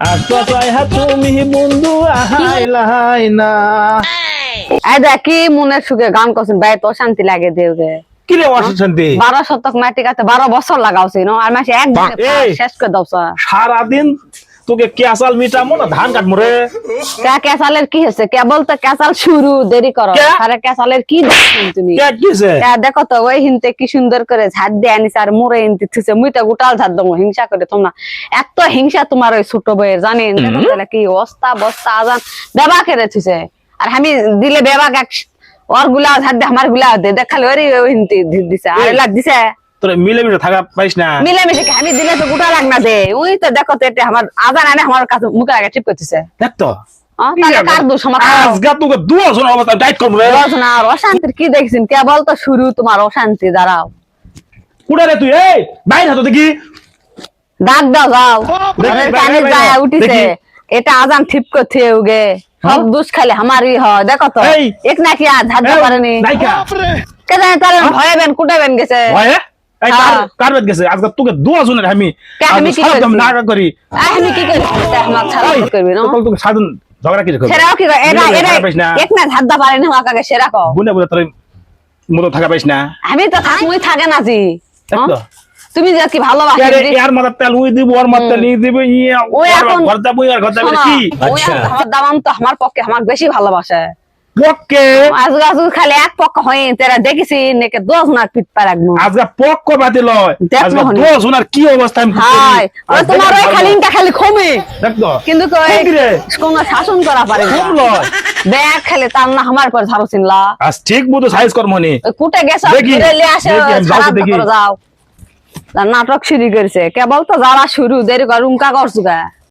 আসতো চাইহা তুমি বন্ধু আহাই না। এই দেখ কি মনের সুখে গান করছেন ভাই তো শান্তি লাগে কি রে অশান্তি বারো শতক মাটি কাছে বারো বছর লাগাওছি আর মাসে এক বছর শেষ করে দাও সারাদিন তোকে কেসাল মিটামো না ধান রে? কে ক্যাসালের কি হয়েছে? কেবল তো ক্যাসাল শুরু দেরি করো। আরে ক্যাসালের কি দেখছেন তুমি? দেখো তো ওই হিনতে কি সুন্দর করে ঝাড় দিয়ে আনিস আর মোরে হিনতে থুছে মুই তো গোটাল ঝাড় দমো হিংসা করে তোমরা এত হিংসা তোমার ওই ছোট বইয়ের জানেন? কি অবস্থা বস্তা আজান। বেবা কেড়ে থুছে আর আমি দিলে বেবা এক ওরগুলা ঝাড় দিয়ে আমারগুলা দে দেখালে ওই ওই হিনতে দি- দিছে। আর লাগ দিছে। তোর মিলেমিশে থাকা পাইস না। মিলেমিশে আমি দিলে তো গোটা লাগ না দে। ওই তো দেখো তো এটা আমার আজান আনে আমার কাছে মুখে করতেছে। দেখ তো। আর অশান্তির কি দেখছেন? কেবল তো শুরু তোমার অশান্তি দাঁড়াও। কুড়া রে তুই এই বাইরে হাতো দেখি। ডাক দাও যাও। আরে কানে যায় উঠিছে। এটা আজান ঠিক করতে উগে সব দুষ খালি আমারই হয় দেখো তো। এক নাকি আজ ধারতে এই, পারেনি। নাইকা। কে জানে তাহলে ভয়াবেন কুটাবেন গেছে। ভয়ে? এই কার হ্যাঁ। গেছে? আজকে তোকে দুজনের আমি কে, আমি কি সারাদিন করেছি? নাটক করি। আমি কি করি আমার ছাড়া এই, না? তোকে তোকে ঝগড়া কি করবি? সেরাও কি এরা এরা থাকা পাইস না। এক না ধারতে সেরা কও। বুনে বুনে তোর মতো থাকা পাইস না। আমি তো থাকে না জি। তুমি যে কি ভালোবাসি ইয়ার তেল উই দিব ওর ইয়া এখন- ঘর যাব আর ঘর যাব কি? ওই আমার তো আমার পক্ষে আমার বেশি ভালোবাসে। পক্ষে খালি এক পক্ষ হয়ে তেরা দেখেছি নাকি না পিট রাখব। পক্ষ লয়। দেখ। কি অবস্থা আমি হাই ওই তোমার ওই খালি ইনটা খালি খমে। দেখ কিন্তু কই? কোনো শাসন করা পারে লয়। ব্যাগ খেলে তার না আমার পর ঝাড়ু চিনলা আজ ঠিক মতো সাইজ কর কুটে গেছে দেখি, আসে যাও দেখি। নাটক শুরু করেছে কেবল তো যারা শুরু দেরি কর উমকা করছু গা